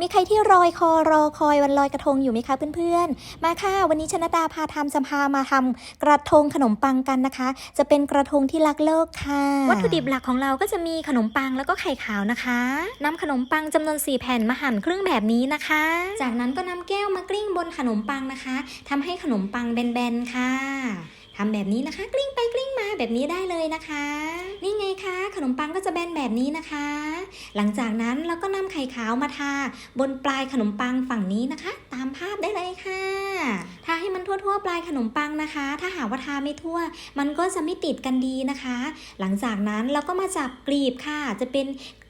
มีใครที่รอยคอรอคอยวันลอยกระทงอยู่ไหมคะเพื่อนๆ มาค่ะ วันนี้ชนดาพาทำจะพามาทำกระทงขนมปังกันนะคะ จะเป็นกระทงที่รักโลกค่ะ วัตถุดิบหลักของเราก็จะมีขนมปังแล้วก็ไข่ขาวนะคะนำขนมปังจำนวน 4 แผ่นมาหั่นครึ่งแบบนี้นะคะ จากนั้นก็นำแก้วมากลิ้งบนขนมปังนะคะทำให้ขนมปังแบนๆค่ะทำแบบนี้นะคะ กลิ้งไปกลิ้งมาแบบนี้ได้เลยนะคะ ไงคะขนมปังก็จะแบนแบบนี้นะคะ หลังจากนั้นเราก็นำไข่ขาวมาทา บนปลายขนมปังฝั่งนี้นะคะ ตามภาพได้เลยค่ะทาให้มันทั่วๆ ปลายขนมปังนะคะ ถ้าหากว่าทาไม่ทั่ว มันก็จะไม่ติดกันดีนะคะ หลังจากนั้นเราก็มาจับกลีบค่ะ จะเป็น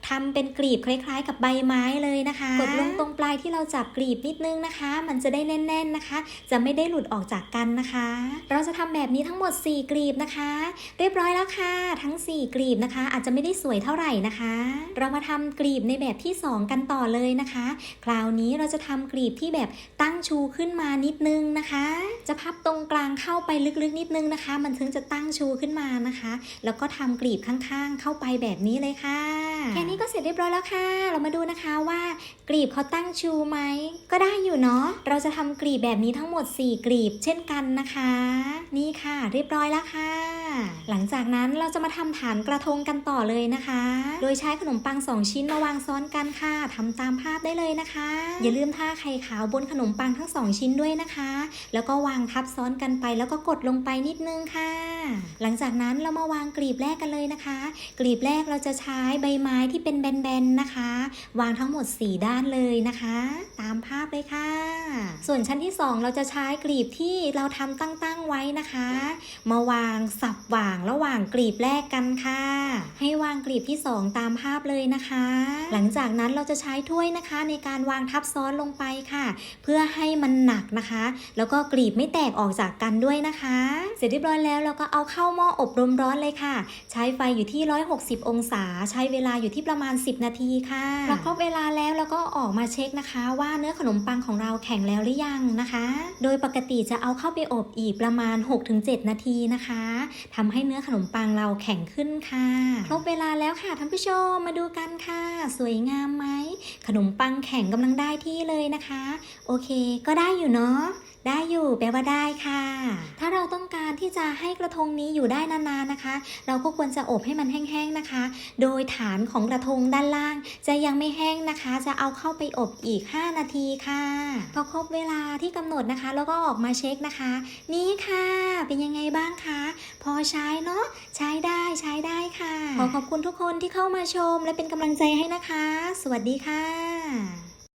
ทำเป็นกลีบคล้ายๆ กับใบไม้เลยนะคะ กดลงตรงปลายที่เราจับกลีบนิดนึงนะคะ มันจะได้แน่น ๆนะคะ จะไม่ได้หลุดออกจากกันนะคะ เราจะทำแบบนี้ทั้งหมด 4 กลีบนะคะ เรียบร้อยแล้วค่ะ ทั้ง 4 กลีบนะคะ อาจจะไม่ได้สวยเท่าไหร่นะคะ เรามาทำกลีบในแบบที่ 2 กันต่อเลยนะคะ คราวนี้เราจะทำกลีบที่แบบตั้งชูขึ้นมานิดนึงนะคะ จะพับตรงกลางเข้าไปลึกๆนิดนึงนะคะ มันถึงจะตั้งชูขึ้นมานะคะ แล้วก็ทำกลีบข้างๆ เข้าไปแบบนี้เลยค่ะ แค่นี้ก็เสร็จเรียบร้อยแล้วค่ะ เรามาดูนะคะว่ากลีบเขาตั้งชูไหม ก็ได้อยู่เนาะ เราจะทำกลีบแบบนี้ทั้งหมด 4 กลีบเช่นกันนะคะ นี่ค่ะ เรียบร้อยแล้วค่ะ หลังจากนั้นเราจะมาทำฐานกระทงกันต่อเลยนะคะ โดยใช้ขนมปัง 2 ชิ้นมาวางซ้อนกันค่ะทำตามภาพได้เลยนะคะ อย่าลืมทาไข่ขาวบนขนมปังทั้ง 2 ชิ้นด้วยนะคะ แล้วก็วางทับซ้อนกันไปแล้วก็กดลงไปนิดนึงค่ะ หลังจากนั้นเรามาวางกลีบแรกกันเลยนะคะ กลีบแรกเราจะใช้ใบไม้ที่เป็นแบนๆนะคะ วางทั้งหมด 4 ด้านเลยนะคะ ตามภาพเลยค่ะ ส่วนชั้นที่ 2 เราจะใช้กลีบที่เราทำตั้งๆไว้นะคะ มาวางสับวางระหว่างกลีบแรกกันค่ะ ให้วางกลีบที่ 2 ตามภาพเลยนะคะ หลังจากนั้นเราจะใช้ถ้วยนะคะ ในการวางทับซ้อนลงไปค่ะ เพื่อให้มันหนักนะคะ แล้วก็กลีบไม่แตกออกจากกันด้วยนะคะ เสร็จเรียบร้อยแล้วเราก็เอาเข้าหม้ออบรมร้อนเลยค่ะ ใช้ไฟอยู่ที่ 160 องศา ใช้เวลาอยู่ที่ประมาณ 10 นาทีค่ะพอครบเวลาแล้วเราก็ออกมาเช็คนะคะ ว่าเนื้อขนมปังของเราแข็งแล้วหรือยังนะคะ โดยปกติจะเอาเข้าไปอบอีกประมาณ 6-7 นาทีนะคะทำให้เนื้อขนมปังเราแข็งขึ้นค่ะครบเวลาแล้วค่ะท่านผู้ชมมาดูกันค่ะ สวยงามไหมขนมปังแข็งกำลังได้ที่เลยนะคะ โอเค ก็ได้อยู่เนาะได้อยู่แปลว่าได้ค่ะ ถ้าเราต้องการที่จะให้กระทงนี้อยู่ได้นานๆนะคะ เราก็ควรจะอบให้มันแห้งๆนะคะ โดยฐานของกระทงด้านล่าง จะยังไม่แห้งนะคะ จะเอาเข้าไปอบอีก 5 นาทีค่ะพอครบเวลาที่กำหนดนะคะ แล้วก็ออกมาเช็คนะคะ นี่ค่ะ เป็นยังไงบ้างคะ พอใช้เนาะใช้ได้ใช้ได้ค่ะ ขอขอบคุณทุกคนที่เข้ามาชมและเป็นกำลังใจให้นะคะ สวัสดีค่ะ